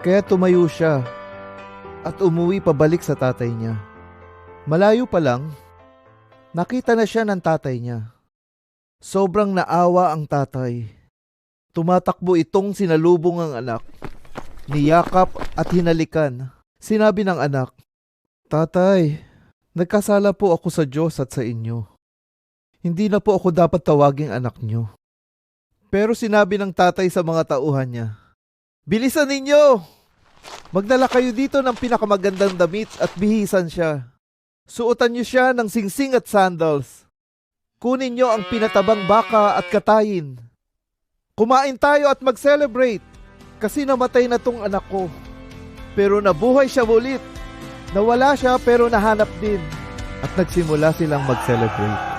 Kaya tumayo siya at umuwi pabalik sa tatay niya. Malayo pa lang, nakita na siya ng tatay niya. Sobrang naawa ang tatay. Tumatakbo itong sinalubong ang anak. Niyakap at hinalikan. Sinabi ng anak, Tatay, nagkasala po ako sa Diyos at sa inyo. Hindi na po ako dapat tawaging anak niyo. Pero sinabi ng tatay sa mga tauhan niya, Bilisan ninyo! Magdala kayo dito ng pinakamagandang damit at bihisan siya. Suotan niyo siya ng singsing at sandals. Kunin niyo ang pinatabang baka at katayin. Kumain tayo at mag-celebrate kasi namatay na tong anak ko. Pero nabuhay siya ulit. Nawala siya pero nahanap din. At nagsimula silang mag-celebrate.